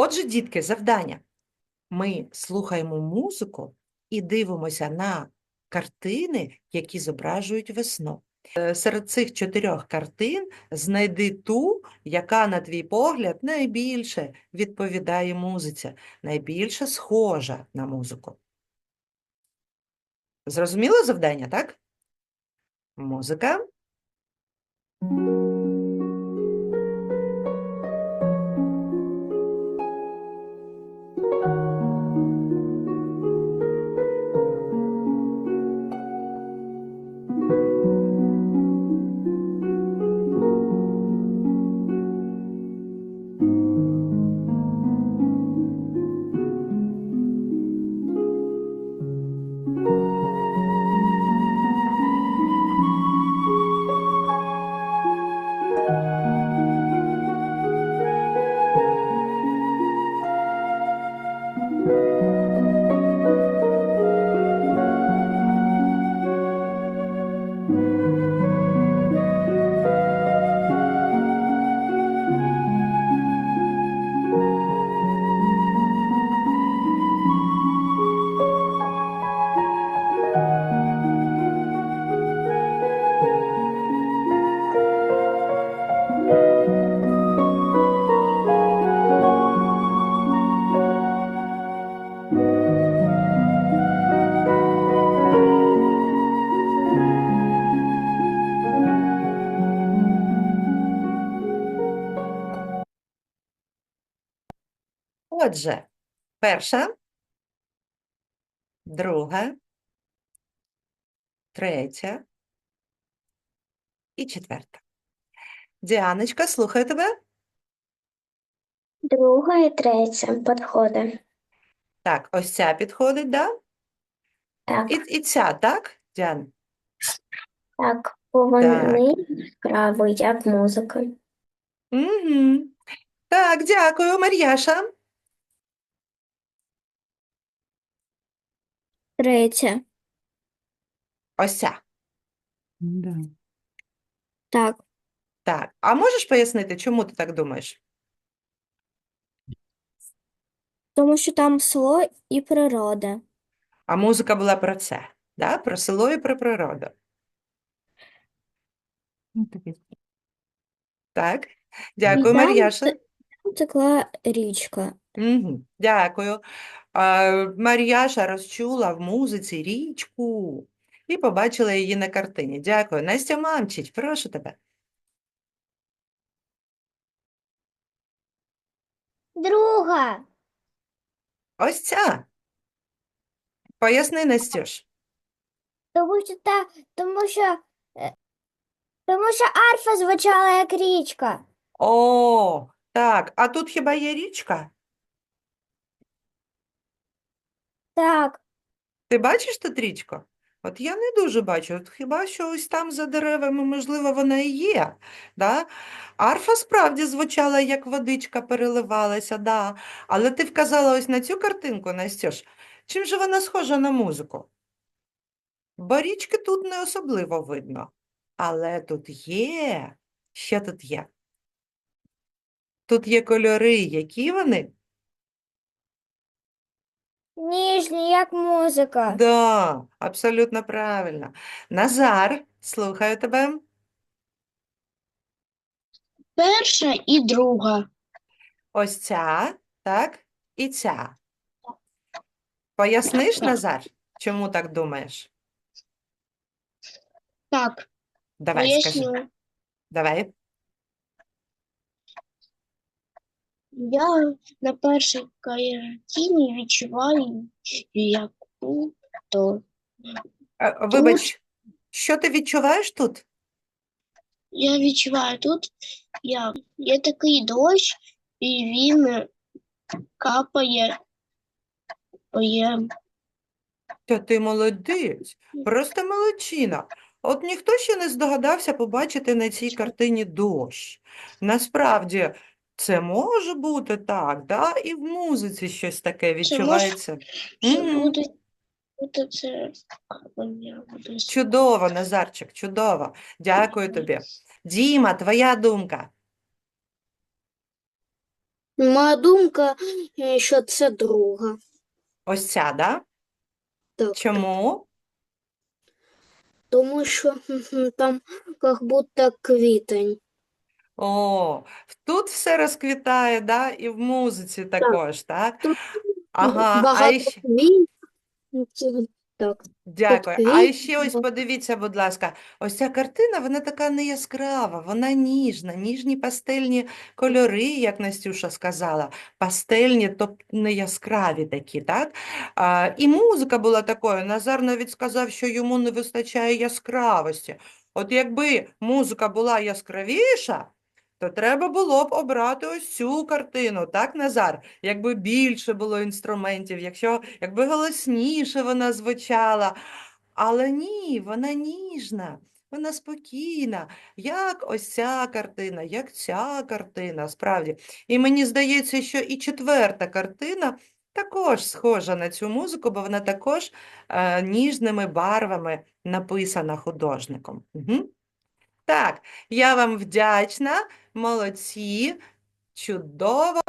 Отже, дітки, завдання. Ми слухаємо музику і дивимося на картини, які зображують весну. Е, Серед цих чотирьох картин знайди ту, яка, на твій погляд, найбільше відповідає музиці, найбільше схожа на музику. Зрозуміло завдання, так? Музика. Отже, перша, друга, третя і четверта. Діаночка, слухаю тебе. Друга і третя підходить. Так, ось ця підходить, да? Так, І, і ця, так, Діан? так, бо вони яскраві, як музика. Угу. Так, дякую, Мар'яша. Третя. Ось ця. Так, Так. А можеш пояснити, чому ти так думаєш? тому що там село і природа. А музика була про це, да? Про село і про природу. Так. Дякую, там Мар'яша. те- Там текла річка. Угу. Дякую. А, Мар'яша розчула в музиці річку і побачила її на картині. Дякую. Настя Мамчич, прошу тебе. Друга. Ось ця. Поясни, Настюш. Тому що та, тому що, е, тому що арфа звучала як річка. О, так. А тут хіба є річка? Так, Ти бачиш тут річку? От я не дуже бачу. От хіба що ось там за деревами, можливо, вона і є. Да? Арфа справді звучала, як водичка переливалася, да. Але ти вказала ось на цю картинку, Настюш. Чим же вона схожа на музику? Бо річки тут не особливо видно. Але тут є. Що тут є? Тут є кольори. Які вони? Ніжні, як музика. Да, абсолютно правильно. Назар, слухаю тебе. Перша і друга. Ось ця, так, і ця. Поясниш, Так. Назар, чому так думаєш? Так, Давай, скажи. поясню. Давай. Я на першій картині відчуваю яку то. Е, Вибач, що ти відчуваєш тут? Я відчуваю тут я, є такий дощ, і він капає. Є. Та ти молодець, просто молодчина. От ніхто ще не здогадався побачити на цій картині дощ. Насправді, це може бути так, да? І в музиці щось таке відчувається. Чи Мгм. буде, буде це. Чудово, Назарчик, чудово. Дякую тобі. Діма, твоя думка. Моя думка, е, що це друга. Ось ця, да? Так, Чому? тому що хм, там як будто квітень. О, тут все розквітає, да? І в музиці також, так? Тут Ага, а Багато іще... квітів. Так, Дякую. А квіт, ще ось подивіться, будь ласка, ось ця картина, вона така не яскрава, вона ніжна, ніжні пастельні кольори, як Настюша сказала, пастельні, тобто не яскраві такі, так? А, і музика була такою. Назар навіть сказав, що йому не вистачає яскравості. От якби музика була яскравіша, то треба було б обрати ось цю картину, так, Назар? Якби більше було інструментів, якщо, якби голосніше вона звучала. Але ні, вона ніжна, вона спокійна, як ось ця картина, як ця картина, справді. І мені здається, що і четверта картина також схожа на цю музику, бо вона також е, ніжними барвами написана художником. Угу. Так, я вам вдячна, молодці, чудово